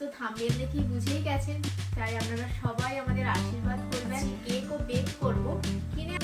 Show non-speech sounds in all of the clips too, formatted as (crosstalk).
তো থাম্বেল দেখি বুঝেই গেছেন। তাই আপনারা সবাই আমাদের আশীর্বাদ করবেন। কেক ও বেক করব। কিনে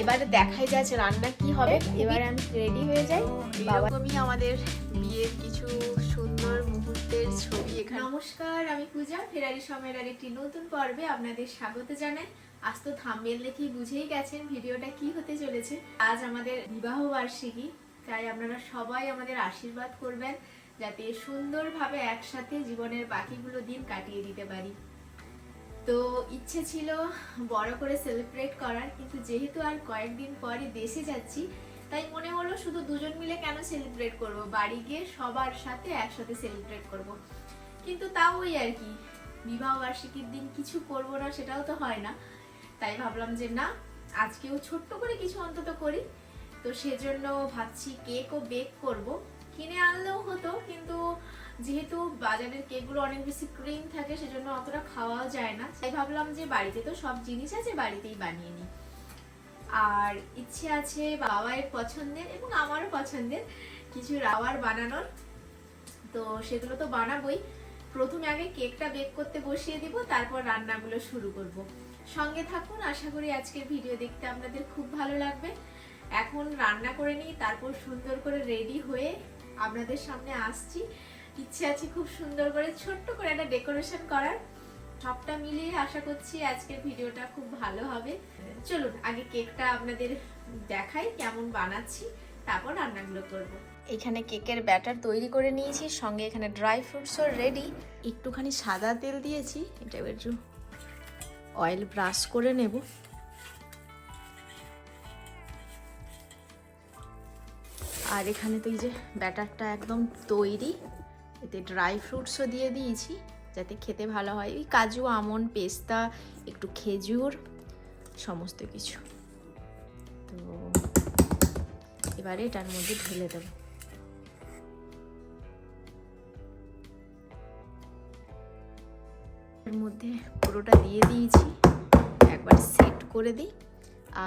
এবারে দেখাই যাচ্ছে রান্না কি হবে। এবারে আমি রেডি হয়ে যাই। এরকমই আমাদের বিয়ের কিছু সুন্দর মুহূর্তের ছবি এখানে। নমস্কার আমি পূজা ফেরারি সময়ের আর একটি নতুন পর্বে আপনাদের স্বাগত জানাই। আজ তো থাম্বেল দেখেই বুঝেই গেছেন ভিডিওটা কি হতে চলেছে। আজ আমাদের বিবাহ বার্ষিকী তাই আপনারা সবাই আমাদের আশীর্বাদ করবেন। যাতে সুন্দরভাবে একসাথে জীবনের বাকিগুলো দিন কাটিয়ে দিতে পারি। তো ইচ্ছে ছিল বড় করে সেলিব্রেট করার, কিন্তু যেহেতু আর কয়েকদিন পরে দেশে যাচ্ছি, তাই মনে হলো শুধু দুজন মিলে কেন সেলিব্রেট করব? বাড়ি গিয়ে সবার সাথে একসাথে সেলিব্রেট করব। কিন্তু তাও ওই আর কি, বিবাহ বার্ষিকীর দিন কিছু করব না সেটাও তো হয় না। তাই ভাবলাম যে না, আজকেও ছোট্ট করে কিছু অন্তত করি। তো সেজন্য ভাবছি কেক ও বেক করব। কিনে আনলেও হতো, কিন্তু যেহেতু বাজারের কেকগুলো অনেক বেশি ক্রিম থাকে, সেজন্য অতটা খাওয়াও যায় না। তাই ভাবলাম যে বাড়িতে তো সব জিনিস আছে, বাড়িতেই বানিয়ে নিই। আর ইচ্ছে আছে বাবায়ের পছন্দের এবং আমারও পছন্দের কিছু রাবার বানানোর। তো সেগুলো তো বানাবোই। প্রথমে আগে কেকটা বেক করতে বসিয়ে দিব, তারপর রান্নাগুলো শুরু করব। সঙ্গে থাকুন, আশা করি আজকের ভিডিও দেখতে আপনাদের খুব ভালো লাগবে। এখন রান্না করে নিই, তারপর সুন্দর করে রেডি হয়ে আপনাদের সামনে আসছি। ইচ্ছে আছে খুব সুন্দর করে ছোট্ট করে একটা ডেকোরেশন করার। সবটা মিলিয়ে আশা করছি আজকের ভিডিওটা খুব ভালো হবে। চলুন, আগে কেকটা আপনাদের দেখাই, কেমন বানাচ্ছি, তারপর রান্নাগুলো করব। এখানে কেকের ব্যাটার তৈরি করে নিয়েছি, সঙ্গে এখানে ড্রাই ফ্রুটসও রেডি একটুখানি সাদা তেল দিয়েছি, এটা একটু অয়েল ব্রাশ করে নেব। আর এখানে তো এই যে ব্যাটারটা একদম তৈরি, এতে ড্রাই ফ্রুটসও দিয়ে দিয়েছি, যাতে খেতে ভালো হয়। ওই কাজু আমন্ড পেস্তা, একটু খেজুর, সমস্ত কিছু। তো এবারে এটার মধ্যে ঢেলে দেবো। এর মধ্যে পুরোটা দিয়ে দিয়েছি, একবার সেট করে দিই।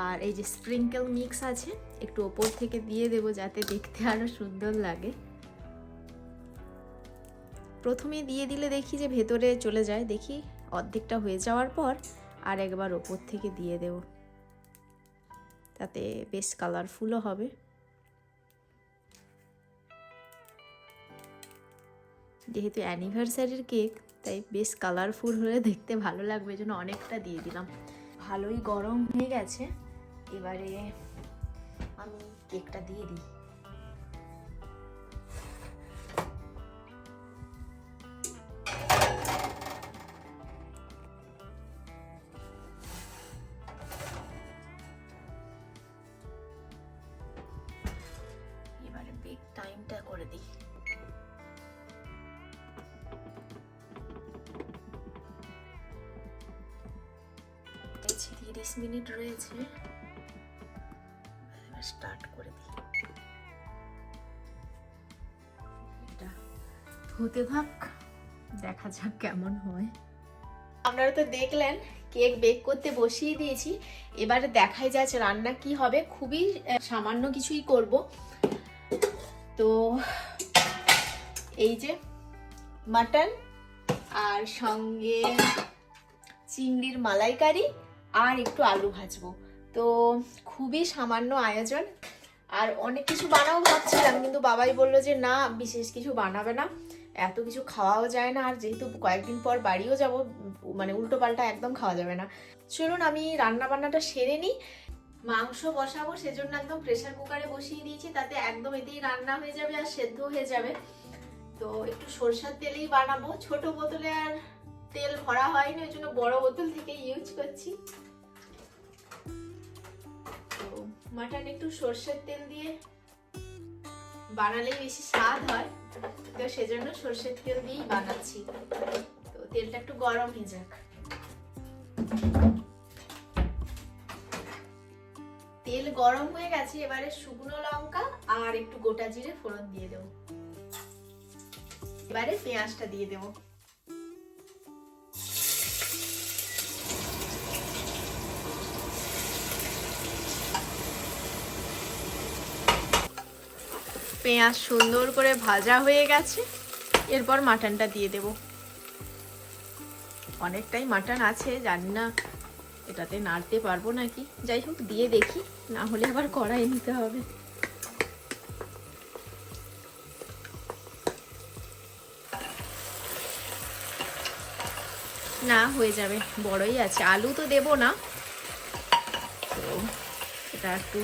আর এই যে স্প্রিঙ্কেল মিক্স আছে একটু ওপর থেকে দিয়ে দেবো যাতে দেখতে আরও সুন্দর লাগে। প্রথমে দিয়ে দিলে দেখি যে ভেতরে চলে যায়, দেখি অর্ধেকটা হয়ে যাওয়ার পর আর একবার ওপর থেকে দিয়ে দেব। তাতে বেশ কালারফুলও হবে। যেহেতু অ্যানিভার্সারির কেক তাই বেশ কালারফুল হলে দেখতে ভালো লাগবে জন্য অনেকটা দিয়ে দিলাম। ভালোই গরম হয়ে গেছে, এবারে আমি কেকটা দিয়ে দিই। টাইমটা করে দিই। পেয়েছি তিরিশ মিনিট রয়েছে। স্টার্ট করে দিই। এটা হতে থাক দেখা যাক কেমন হয়। আপনারা তো দেখলেন কেক বেক করতে বসিয়ে দিয়েছি। এবারে দেখাই যাচ্ছে রান্না কি হবে। খুবই সামান্য কিছুই করব। তো এই যে মাটন আর সঙ্গে চিংড়ির মালাইকারি আর একটু আলু ভাজবো। তো খুবই সামান্য আয়োজন। আর অনেক কিছু বানাও ভাবছিলাম, কিন্তু বাবাই বলল যে না, বিশেষ কিছু বানাবে না। এত কিছু খাওয়াও যায় না, আর যেহেতু কয়েকদিন পর বাড়িও যাব মানে উল্টো পাল্টা একদম খাওয়া যাবে না। চলুন আমি রান্না বান্নাটা সেরে নিই। মাংস বসাবো, সেজন্য একদম প্রেশার কুকারে বসিয়ে দিয়েছি, তাতে একদম এতেই রান্না হয়ে যাবে আর সেদ্ধ হয়ে যাবে। তো একটু সরষের তেলেই বানাবো। ছোট বোতলে আর তেল ভরা হয়নি, ওই জন্য বড় বোতল থেকে ইউজ করছি। মাটন একটু সর্ষের তেল দিয়ে বানালে বেশি স্বাদ হয়। তো সেজন্য সর্ষের তেল দিয়েই বানাচ্ছি। তো তেলটা একটু গরম হয়ে যাক। তেল গরম হয়ে গেছে, এবারে শুকনো লঙ্কা আর একটু গোটা জিরে ফোড়ন দিয়ে দেবো। এবারে পেঁয়াজটা দিয়ে দেবো। পেঁয়াজ সুন্দর করে ভাজা হয়ে গেছে। এরপর মাটনটা দিয়ে দেব। অনেকটাই মাটন আছে, জানি না এটাতে নাড়তে পারব নাকি। যাই হোক, দিয়ে দেখি, না হলে আবার কড়াই নিতে হবে। না, হয়ে যাবে, বড়ই আছে। আলু তো দেব না। তো এটা একটু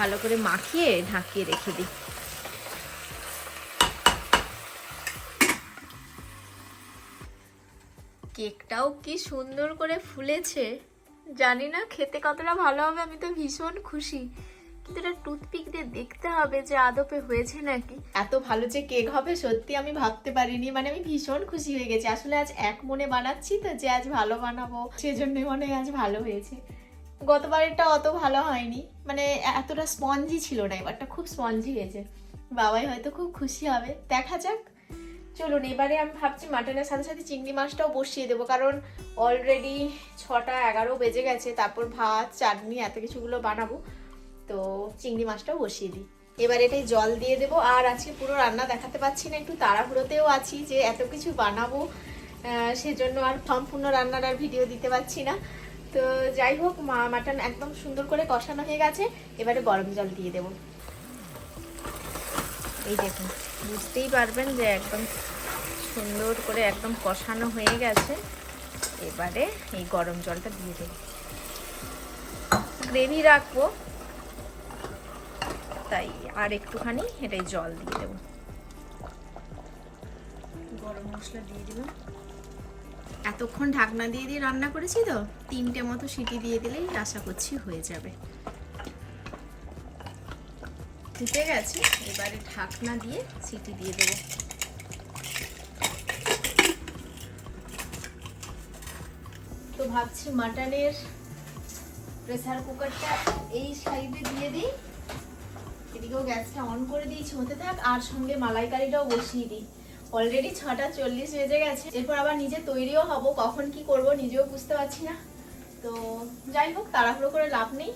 ভালো করে মাখিয়ে ঢাকিয়ে রেখে দিই। কেকটাও কি সুন্দর করে ফুলেছে। জানি না খেতে কতটা ভালো হবে, আমি তো ভীষণ খুশি। কিন্তু এটা টুথপিক দিয়ে দেখতে হবে যে আদপে হয়েছে নাকি। এত ভালো যে কেক হবে, সত্যি আমি ভাবতে পারিনি। মানে আমি ভীষণ খুশি হয়ে গেছি। আসলে আজ এক মনে বানাচ্ছি তো যে আজ ভালো বানাবো, সেজন্যই মনে হয় আজ ভালো হয়েছে। গতবারেরটা অত ভালো হয়নি। মানে এতটা স্পঞ্জি ছিল না এবারটা খুব স্পঞ্জি হয়েছে। বাবাই হয়তো খুব খুশি হবে। দেখা যাক। চলুন, এবারে আমি ভাবছি মাটনের সাথে সাথে চিংড়ি মাছটাও বসিয়ে দেবো, কারণ অলরেডি ছটা এগারো বেজে গেছে, তারপর ভাত, চাটনি, এত কিছুগুলো বানাবো। তো চিংড়ি মাছটাও বসিয়ে দিই। এবার এটাই জল দিয়ে দেবো। আর আজকে পুরো রান্না দেখাতে পাচ্ছি না, একটু তাড়াহুড়োতেও আছি যে এত কিছু বানাবো সেজন্য আর সম্পূর্ণ রান্নার আর ভিডিও দিতে পারছি না। তো যাই হোক, মা, মাটন একদম সুন্দর করে কষানো হয়ে গেছে। এবারে গরম জল দিয়ে দেবো। এই দেখুন, বুঝতেই পারবেন যে একদম সুন্দর করে একদম কষানো হয়ে গেছে। এবারে এই গরম জলটা দিয়ে দেবো। গ্রেভি রাখব। তাই আর একটুখানি এটাই জল দিয়ে দেবো। গরম মশলা দিয়ে দিলাম। এতক্ষণ ঢাকনা দিয়ে দিয়ে রান্না করেছি তো, তিনটে মতো সিটি দিয়ে দিলেই আশা করছি হয়ে যাবে। ফুটে গেছে, এবারে ঢাকনা দিয়ে সিটি দিয়ে দেবো। তো ভাবছি মাটনের প্রেসার কুকারটা এই সাইডে দিয়ে দিই। এদিকেও গ্যাসটা অন করে দিয়েছি হতে থাক, আর সঙ্গে মালাইকারিটাও বসিয়ে দিই। অলরেডি ছটা চল্লিশ বেজে গেছে। এরপর আবার নিজে তৈরিও হব, কখন কি করব নিজেও বুঝতে পারছি না। তো যাই হোক, তাড়াহুড়ো করে লাভ নেই।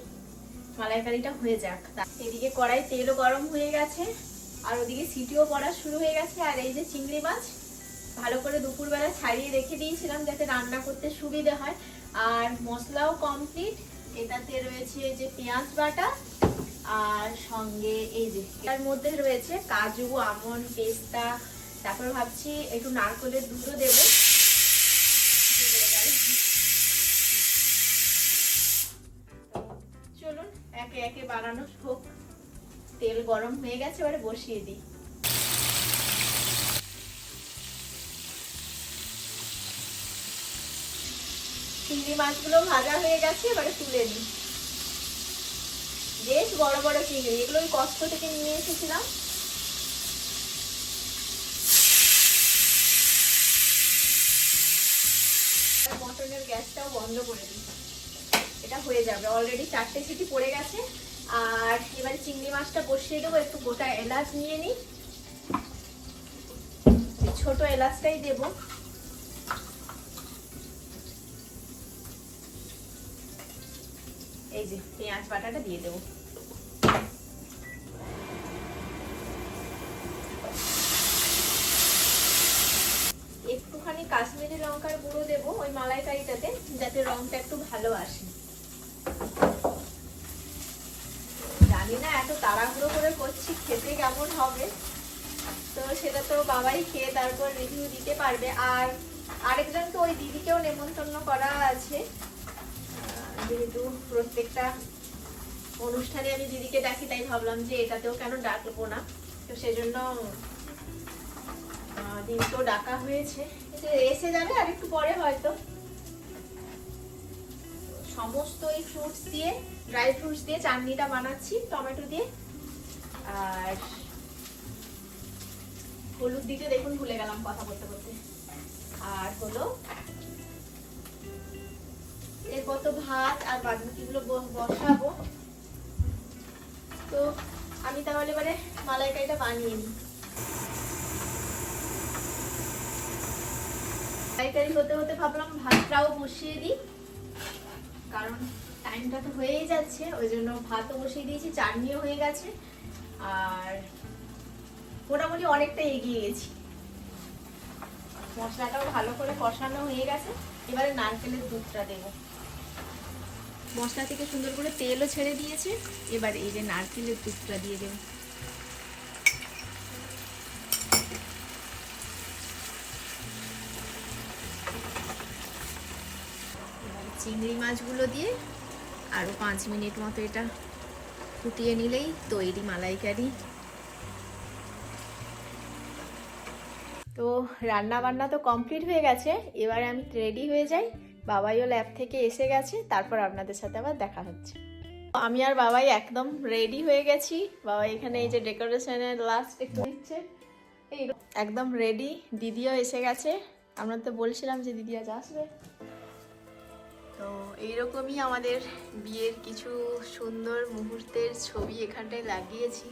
মালাইকারিটা হয়ে যাক। এদিকে কড়াই তেলও গরম হয়ে গেছে, আর ওদিকে সিটিও পড়া শুরু হয়ে গেছে, আর এই যে চিংড়ি মাছ, ভালো করে দুপুরবেলা ছাড়িয়ে রেখে দিয়েছিলাম যাতে রান্না করতে সুবিধে হয়। আর মশলাও কমপ্লিট এটাতে রয়েছে যে পেঁয়াজ বাটা, আর সঙ্গে এই যে এটার মধ্যে রয়েছে কাজু আমন্ড পেস্তা তারপর ভাবছি একটু নারকেলের দুধও দেবো। চলুন, একে একে বানানো হোক। তেল গরম হয়ে গেছে, এবারে বসিয়ে দিই। চিংড়ি মাছগুলো ভাজা হয়ে গেছে, এবারে তুলে নিই। বেশ বড় বড় চিংড়ি, এগুলো ওই কষ্ট থেকে নিয়ে এসেছিলাম। মটনের গ্যাসটাও বন্ধ করে দিই। এটা হয়ে যাবে। অলরেডি চারটে সিটি পড়ে গেছে। আর এবারে চিংড়ি মাছটা বসিয়ে দেবো। একটু গোটা এলাচ নিয়ে নিই। ছোট এলাচটাই দেব। এই যে, পেঁয়াজ বাটাটা দিয়ে দেবো একটুখানি কাশ্মীরি লঙ্কার গুঁড়ো দেবো ওই মালাইকারিটাতে, যাতে রংটা একটু ভালো আসে। জানি না এত তাড়াহুড়ো করে করছি, খেতে কেমন হবে। তো সেটা তো বাবাই খেয়ে তারপর রিভিউ দিতে পারবে। আর আরেকজন তো ওই দিদিকেও নেমন্তন্ন করা আছে। যেহেতু প্রত্যেকটা অনুষ্ঠানে আমি দিদিকে ডাকি, তাই ভাবলাম যে এটাতেও কেন ডাকবো না। তো সেজন্য আহ, দিদিকেও ডাকা হয়েছে। এসে যাবে আর একটু পরে হয়তো। সমস্ত এই ফ্রুটস দিয়ে ড্রাই ফ্রুটস দিয়ে চাটনিটা বানাচ্ছি টমেটো দিয়ে। আর হলুদ দিতে দেখুন ভুলে গেলাম কথা বলতে বলতে। আর হলো এরপর তো ভাত আর বাদবাকিগুলো বসাবো। তো আমি তাহলে এবারে মালাইকারিটা বানিয়ে নিই। মালাইকারি হতে হতে ভাবলাম ভাতটাও বসিয়ে দিই। কারণ টাইমটা তো হয়েই যাচ্ছে, ওই জন্য ভাতও বসিয়ে দিয়েছি, চাটনিও হয়ে গেছে, আর মোটামুটি অনেকটা এগিয়ে গেছি। মশলাটাও ভালো করে কষানো হয়ে গেছে, এবারে নারকেলের দুধটা দেব। মশলা থেকে সুন্দর করে তেলও ছেড়ে দিয়েছে, এবার এই যে নারকেলের দুধটা দিয়ে দেবো। চিংড়ি মাছগুলো দিয়ে আরও পাঁচ মিনিট মতো এটা ফুটিয়ে নিলেই তৈরি মালাইকারি। তো রান্না বান্না তো কমপ্লিট হয়ে গেছে, এবারে আমি রেডি হয়ে যাই। বাবাইও ল্যাব থেকে এসে গেছে, তারপর আপনাদের সাথে আবার দেখা হচ্ছে। আমি আর বাবাই একদম রেডি হয়ে গেছি। বাবা এখানে এই যে ডেকোরেশনের লাস্ট একটু দিচ্ছে। এই একদম রেডি, দিদিও এসে গেছে। আমরা তো বলছিলাম যে দিদি আজ আসবে তো এইরকমই আমাদের বিয়ের কিছু সুন্দর মুহূর্তের ছবি এখানটায় লাগিয়েছি।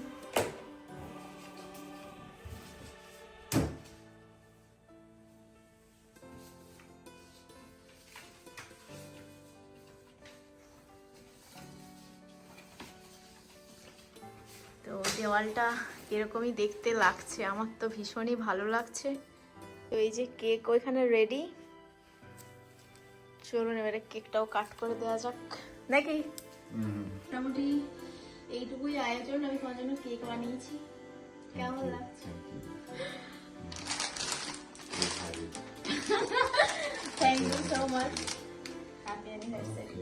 তো দেওয়ালটা এরকমই দেখতে লাগছে, আমার তো ভীষণই ভালো লাগছে। তো এই যে কেক ওইখানে রেডি চলুন এবারে কেকটাও কাট করে দেওয়া যাক। নাকি? মোটামুটি এইটুকুই আয়োজন আমি তোমার জন্য কেক বানিয়েছি। কেমন লাগছে? Thank you so much happy anniversary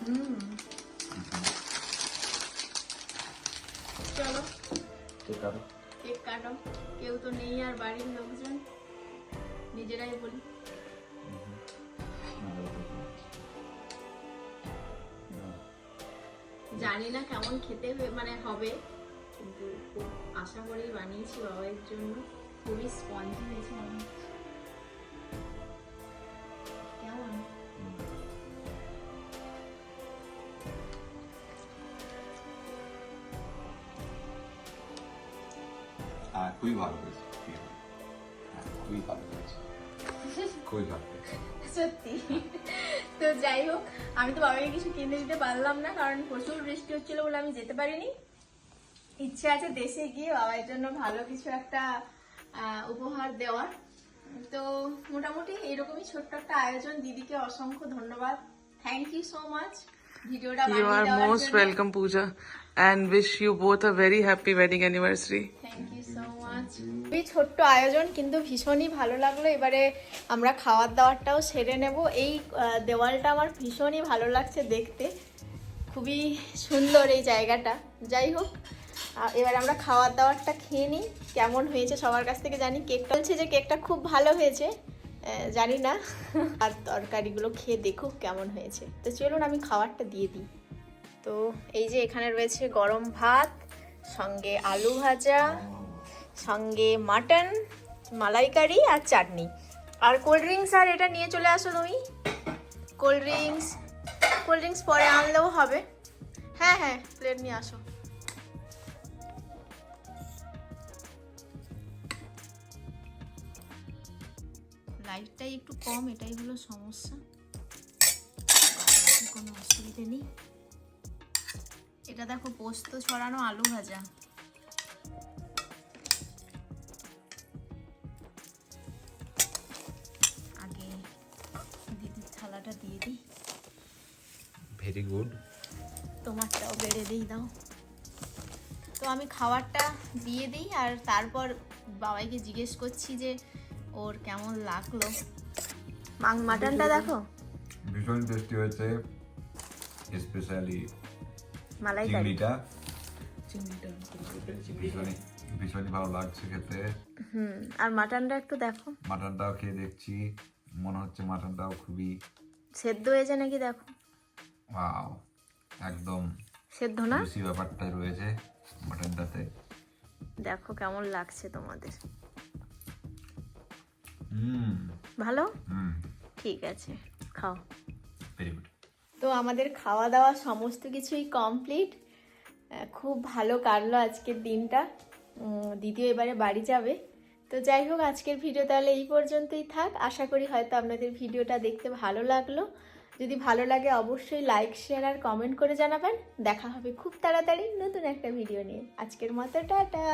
হুম চলো কেক কাটো। কেউ তো নেই আর বাড়ির লোকজন। নিজেরাই বলি। জানি না কেমন খেতে মানে হবে কিন্তু খুব আশা করেই বানিয়েছি বাবার জন্য। খুবই স্পঞ্জি হয়েছে। কেমন? হ্যাঁ খুবই ভালো হয়েছে হ্যাঁ খুবই ভালো হয়েছে। খুবই ভালো হয়েছে। সত্যি? তো যাই হোক আমি তো বাবাকে কিছু কিনে দিতে পারলাম না কারণ প্রচুর বৃষ্টি হচ্ছিল বলে আমি যেতে পারিনি। ইচ্ছে আছে দেশে গিয়ে বাবার জন্য ভালো কিছু একটা উপহার দেওয়ার। তো মোটামুটি এরকমই ছোট্ট একটা আয়োজন। দিদিকে অসংখ্য ধন্যবাদ। থ্যাংক ইউ সো মাচ ভিডিওটা You are most welcome, Pooja, and wish you both a very happy wedding anniversary. Thank you খুবই ছোট্ট আয়োজন, কিন্তু ভীষণই ভালো লাগল। এবারে আমরা খাওয়ার দাওয়ারটাও সেরে নেব। এই দেওয়ালটা আমার ভীষণই ভালো লাগছে দেখতে। খুবই সুন্দর এই জায়গাটা। যাই হোক এবার আমরা খাওয়ার দাওয়ারটা খেয়ে নিই। কেমন হয়েছে সবার কাছ থেকে জানি। কেকটা বলছে যে কেকটা খুব ভালো হয়েছে। জানি না। (laughs) আর তরকারিগুলো খেয়ে দেখো কেমন হয়েছে। তো চলুন আমি খাবারটা দিয়ে দিই। তো এই যে এখানে রয়েছে গরম ভাত, সঙ্গে আলু ভাজা সঙ্গে মাটন, মালাইকারি আর চাটনি। আর কোল্ড ড্রিঙ্কস আর এটা নিয়ে চলে আসো তুমি। কোল্ড ড্রিঙ্কস কোল্ড ড্রিঙ্কস পরে আনলেও হবে। হ্যাঁ হ্যাঁ প্লেট নিয়ে আসো। লাইটটাই একটু কম, এটাই হলো সমস্যা। কোনো অসুবিধে নেই। এটা দেখো পোস্ত ছড়ানো আলু ভাজা। ভেরি গুড তোমারটাও বেড়ে দিই দাও। তো আমি খাবারটা দিয়ে দিই আর তারপর বাবাইকে জিজ্ঞেস করছি যে ওর কেমন লাগল। মাং মাটনটা দেখো। ভীষণ টেস্টি হয়েছে স্পেশালি চিংড়িটা। ভীষণই ভীষণই ভালো লাগছে খেতে। হুম আর মাটনটা একটু দেখো। মাটনটাও খেয়ে দেখছি মনে হচ্ছে মাটনটাও খুবই সেদ্ধ হয়েছে নাকি দেখো? ওয়াও একদম সেদ্ধ না? জুসি ব্যাপারটা রয়েছে মাটনটাতে। দেখো কেমন লাগছে তোমাদের। হুম। ভালো? হুম। ঠিক আছে খাও। ভেরি গুড তো আমাদের খাওয়া দাওয়া সমস্ত কিছুই কমপ্লিট খুব ভালো কাটলো আজকের দিনটা। উম, দিদিও এবারে বাড়ি যাবে। তো যাই হোক আজকের ভিডিও তাহলে এই পর্যন্তই থাক। আশা করি হয়তো আপনাদের ভিডিওটা দেখতে ভালো লাগল। যদি ভালো লাগে অবশ্যই লাইক শেয়ার আর কমেন্ট করে জানাবেন। দেখা হবে খুব তাড়াতাড়ি নতুন একটা ভিডিও নিয়ে। আজকের মতো টাটা।